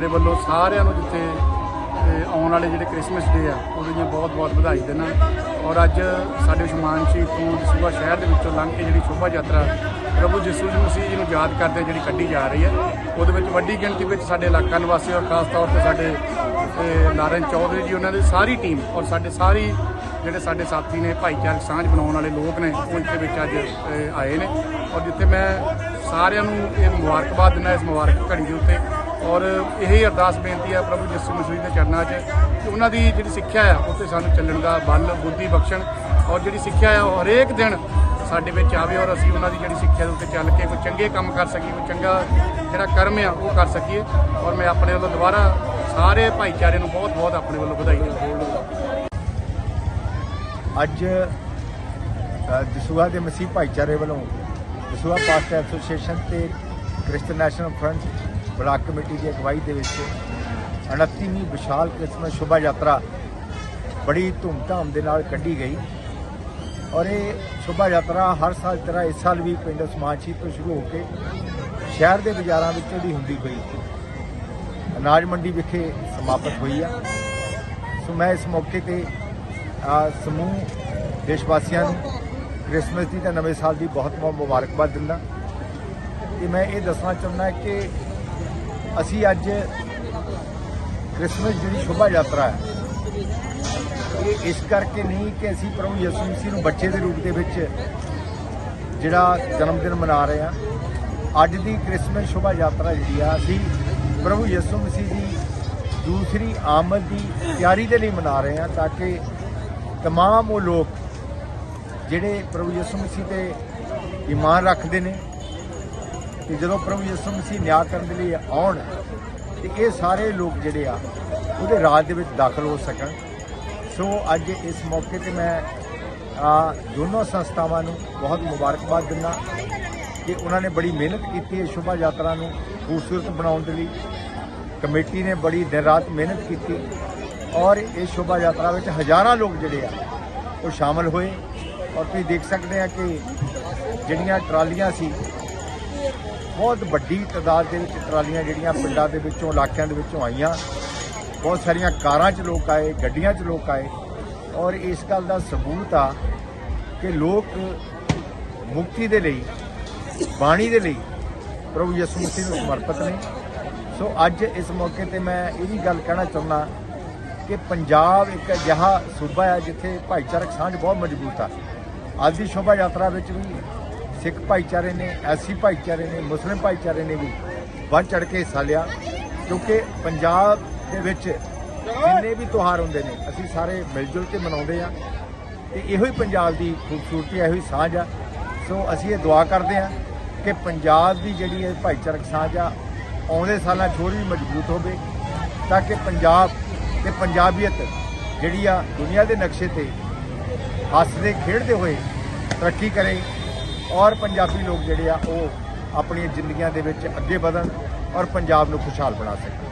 ਮੇਰੇ ਵੱਲੋਂ ਸਾਰਿਆਂ ਨੂੰ ਜਿੱਥੇ ਆਉਣ ਵਾਲੇ ਜਿਹੜੇ ਕ੍ਰਿਸਮਸ ਡੇ ਆ, ਉਹਦੇ ਦੀਆਂ ਬਹੁਤ ਬਹੁਤ ਵਧਾਈ ਦੇਣਾ। ਔਰ ਅੱਜ ਸਾਡੇ ਸ਼ਮਾਨਸ਼ੀ ਤੋਂ ਸੂਬਾ ਸ਼ਹਿਰ ਦੇ ਵਿੱਚੋਂ ਲੰਘ ਕੇ ਜਿਹੜੀ ਸ਼ੋਭਾ ਯਾਤਰਾ ਪ੍ਰਭੂ ਯਿਸੂ ਜੀ ਮਸੀਹ ਜੀ ਨੂੰ ਯਾਦ ਕਰਦੇ ਜਿਹੜੀ ਕੱਢੀ ਜਾ ਰਹੀ ਹੈ, ਉਹਦੇ ਵਿੱਚ ਵੱਡੀ ਗਿਣਤੀ ਵਿੱਚ ਸਾਡੇ ਇਲਾਕਾ ਨਿਵਾਸੀ ਔਰ ਖਾਸ ਤੌਰ ਤੇ ਸਾਡੇ ਤੇ ਨਾਰਨ ਚੌਧਰੀ ਜੀ, ਉਹਨਾਂ ਦੀ ਸਾਰੀ ਟੀਮ ਔਰ ਸਾਡੇ ਸਾਰੀ ਜਿਹੜੇ ਸਾਡੇ ਸਾਥੀ ਨੇ, ਭਾਈਚਾਰਕ ਸਾਂਝ ਬਣਾਉਣ ਵਾਲੇ ਲੋਕ ਨੇ, ਉਹ ਇੱਥੇ ਵਿੱਚ ਅੱਜ ਆਏ ਨੇ। ਔਰ ਜਿੱਥੇ ਮੈਂ ਸਾਰਿਆਂ ਨੂੰ ਇਹ ਮੁਬਾਰਕਬਾਦ ਦਿੰਦਾ, ਇਸ ਮੁਬਾਰਕ ਘੜੀ ਦੇ ਉੱਤੇ ਔਰ ਇਹ ਅਰਦਾਸ ਬੇਨਤੀ ਹੈ ਪ੍ਰਭੂ ਯਿਸੂ ਮਸੀਹ ਦੇ ਚਰਨਾਂ 'ਚ ਕਿ ਉਹਨਾਂ ਦੀ ਜਿਹੜੀ ਸਿੱਖਿਆ ਆ ਉੱਤੇ ਸਾਨੂੰ ਚੱਲਣ ਦਾ ਬਲ ਬੁੱਧੀ ਬਖਸ਼ਣ ਔਰ ਜਿਹੜੀ ਸਿੱਖਿਆ ਆ ਉਹ ਹਰੇਕ ਦਿਨ ਸਾਡੇ ਵਿੱਚ ਆਵੇ ਔਰ ਅਸੀਂ ਉਹਨਾਂ ਦੀ ਜਿਹੜੀ ਸਿੱਖਿਆ ਦੇ ਉੱਤੇ ਚੱਲ ਕੇ ਕੋਈ ਚੰਗੇ ਕੰਮ ਕਰ ਸਕੀਏ ਕੋਈ ਚੰਗਾ ਜਿਹੜਾ ਕਰਮ ਆ ਉਹ ਕਰ ਸਕੀਏ ਔਰ ਮੈਂ ਆਪਣੇ ਵੱਲੋਂ ਦੁਬਾਰਾ ਸਾਰੇ ਭਾਈਚਾਰੇ ਨੂੰ ਬਹੁਤ ਬਹੁਤ ਆਪਣੇ ਵੱਲੋਂ ਵਧਾਈ ਦਿੰਦਾ ਅੱਜ ਅ, ਦਸੂਹਾ ਦੇ ਮਸੀਹ ਭਾਈਚਾਰੇ ਵੱਲੋਂ ਦਸੂਹਾ ਪਾਸਟਰ ਐਸੋਸੀਏਸ਼ਨ ਤੇ Christian national front block committee ਦੀ ਅਗਵਾਈ ਦੇ ਵਿੱਚ 29ਵੀਂ ਵਿਸ਼ਾਲ ਕ੍ਰਿਸਮਸ ਸ਼ੋਭਾ ਯਾਤਰਾ ਬੜੀ ਧੂਮਧਾਮ ਦੇ ਨਾਲ ਕੱਢੀ ਗਈ। ਔਰ ਇਹ ਸ਼ੋਭਾ ਯਾਤਰਾ ਹਰ ਸਾਲ ਤਰ੍ਹਾਂ ਇਸ ਸਾਲ ਵੀ ਪਿੰਡ ਸਮਾਜਸ਼ੀ ਤੋਂ ਸ਼ੁਰੂ ਹੋ ਕੇ ਸ਼ਹਿਰ ਦੇ ਬਾਜ਼ਾਰਾਂ ਵਿੱਚੋਂ ਦੀ ਹੁੰਦੀ ਹੋਈ ਅਨਾਜ ਮੰਡੀ ਵਿਖੇ ਸਮਾਪਤ ਹੋਈ ਆ। ਸੋ ਮੈਂ ਇਸ ਮੌਕੇ ਤੇ ਸਮੂਹ ਦੇਸ਼ ਵਾਸੀਆਂ ਨੂੰ ਕ੍ਰਿਸਮਸ ਦੀ ਤੇ ਨਵੇਂ ਸਾਲ ਦੀ ਬਹੁਤ ਬਹੁਤ ਮੁਬਾਰਕਬਾਦ ਦਿੰਦਾ। ਤੇ ਮੈਂ ਇਹ ਦੱਸਣਾ ਚਾਹੁੰਦਾ ਕਿ ਅਸੀਂ ਅੱਜ ਕ੍ਰਿਸਮਸ ਜਿਹੜੀ ਸ਼ੋਭਾ ਯਾਤਰਾ ਹੈ, ਇਹ ਇਸ ਕਰਕੇ ਨਹੀਂ ਕਿ ਅਸੀਂ ਪ੍ਰਭੂ ਯਿਸੂ ਮਸੀਹ ਨੂੰ ਬੱਚੇ ਦੇ ਰੂਪ ਦੇ ਵਿੱਚ ਜਿਹੜਾ ਜਨਮ ਦਿਨ ਮਨਾ ਰਹੇ ਆ ਅੱਜ ਦੀ ਕ੍ਰਿਸਮਸ ਸ਼ੋਭਾ ਯਾਤਰਾ ਜਿਹੜੀ ਆ, ਅਸੀਂ ਪ੍ਰਭੂ ਯਿਸੂ ਮਸੀਹ ਦੀ ਦੂਸਰੀ ਆਮਦ ਦੀ ਤਿਆਰੀ ਦੇ ਲਈ ਮਨਾ ਰਹੇ ਆ ਤਾਂ ਕਿ ਤਮਾਮ ਉਹ ਲੋਕ ਜਿਹੜੇ ਪ੍ਰਭੂ ਯਿਸੂ ਮਸੀਹ ਤੇ ਈਮਾਨ ਰੱਖਦੇ ਨੇ ਤੇ ਜਦੋਂ ਪ੍ਰਭੂ ਯਿਸੂ ਮਸੀਹ ਨਿਆਂ ਕਰਨ ਦੇ ਲਈ ਆਉਣ, ਤੇ ਇਹ ਸਾਰੇ ਲੋਕ ਜਿਹੜੇ ਆ, ਉਹਦੇ ਰਾਜ ਦੇ ਵਿੱਚ ਦਾਖਲ ਹੋ ਸਕਣ। ਸੋ ਅੱਜ ਇਸ ਮੌਕੇ ਤੇ ਮੈਂ, ਆ, ਦੋਨੋਂ ਸੰਸਥਾਵਾਂ ਨੂੰ ਬਹੁਤ ਮੁਬਾਰਕਬਾਦ ਦਿੰਦਾ। ਕਿ ਉਹਨਾਂ ਨੇ ਬੜੀ ਮਿਹਨਤ ਕੀਤੀ ਹੈ ਸ਼ੋਭਾ ਯਾਤਰਾ ਨੂੰ ਖੂਬਸੂਰਤ ਬਣਾਉਣ ਦੇ ਲਈ। ਕਮੇਟੀ ਨੇ ਬੜੀ ਦਿਨ ਰਾਤ ਮਿਹਨਤ ਕੀਤੀ ਔਰ ਇਸ ਸ਼ੋਭਾ ਯਾਤਰਾ ਵਿੱਚ ਹਜ਼ਾਰਾਂ ਲੋਕ ਜਿਹੜੇ ਆ, ਉਹ ਸ਼ਾਮਲ ਹੋਏ। ਔਰ ਤੁਸੀਂ ਦੇਖ ਸਕਦੇ ਆ ਕਿ ਜਿਹੜੀਆਂ ਟਰਾਲੀਆਂ ਸੀ ਬਹੁਤ ਵੱਡੀ ਤਾਦਾਦ ਦੇ ਵਿੱਚ ਟਰਾਲੀਆਂ ਜਿਹੜੀਆਂ ਪਿੰਡਾਂ ਦੇ ਵਿੱਚੋਂ, ਇਲਾਕਿਆਂ ਦੇ ਵਿੱਚੋਂ ਆਈਆਂ। ਬਹੁਤ ਸਾਰੀਆਂ ਕਾਰਾਂ 'ਚ ਲੋਕ ਆਏ, ਗੱਡੀਆਂ 'ਚ ਲੋਕ ਆਏ। ਔਰ ਇਸ ਗੱਲ ਦਾ ਸਬੂਤ ਆ ਕਿ ਲੋਕ ਮੁਕਤੀ ਦੇ ਲਈ, ਬਾਣੀ ਦੇ ਲਈ ਪ੍ਰਭੂ ਯਿਸੂ ਮਸੀਹ ਨੂੰ ਸਮਰਪਿਤ ਨੇ। ਸੋ ਅੱਜ ਇਸ ਮੌਕੇ ਤੇ ਮੈਂ ਇਹ ਵੀ ਗੱਲ ਕਹਿਣਾ ਚਾਹੁੰਦਾ ਕਿ ਪੰਜਾਬ ਇੱਕ ਅਜਿਹਾ ਸੂਬਾ ਹੈ ਜਿੱਥੇ ਭਾਈਚਾਰਕ ਸਾਂਝ ਬਹੁਤ ਮਜ਼ਬੂਤ ਆ। ਅੱਜ ਦੀ ਸ਼ੋਭਾ ਯਾਤਰਾ ਵਿੱਚ ਵੀ ਸਿੱਖ ਭਾਈਚਾਰੇ ਨੇ, ਐਸੀ ਭਾਈਚਾਰੇ ਨੇ, ਮੁਸਲਿਮ ਭਾਈਚਾਰੇ ਨੇ ਵੀ ਵੱਧ ਚੜ ਕੇ ਹਿੱਸਾ ਲਿਆ। ਕਿਉਂਕਿ ਪੰਜਾਬ ਦੇ ਵਿੱਚ ਜਿੰਨੇ ਵੀ ਤਿਉਹਾਰ ਹੁੰਦੇ ਨੇ, ਅਸੀਂ ਸਾਰੇ ਮਿਲ ਜੁਲ ਕੇ ਮਨਾਉਂਦੇ ਆ ਤੇ ਇਹੋ ਹੀ ਪੰਜਾਬ ਦੀ ਖੂਬਸੂਰਤੀ, ਇਹੋ ਹੀ ਸਾਂਝ ਆ। ਸੋ ਅਸੀਂ ਇਹ ਦੁਆ ਕਰਦੇ ਆ ਕਿ ਪੰਜਾਬ ਦੀ ਜਿਹੜੀ ਇਹ ਭਾਈਚਾਰਕ ਸਾਂਝ ਆ, ਆਉਂਦੇ ਸਾਲਾਂ 'ਚ ਹੋਰ ਵੀ ਮਜ਼ਬੂਤ ਹੋਵੇ, ਤਾਂ ਕਿ ਪੰਜਾਬ ਤੇ ਪੰਜਾਬੀਅਤ ਜਿਹੜੀ ਆ ਦੁਨੀਆ ਦੇ ਨਕਸ਼ੇ ਤੇ ਹੱਸਦੇ, ਖੇਡਦੇ ਹੋਏ ਤਰੱਕੀ ਕਰੇ। ਔਰ ਪੰਜਾਬੀ ਲੋਕ ਜਿਹੜੇ ਆ, ਉਹ ਆਪਣੀਆਂ ਜ਼ਿੰਦਗੀਆਂ ਦੇ ਵਿੱਚ ਅੱਗੇ ਵਧਣ ਔਰ ਪੰਜਾਬ ਨੂੰ ਖੁਸ਼ਹਾਲ ਬਣਾ ਸਕਣ।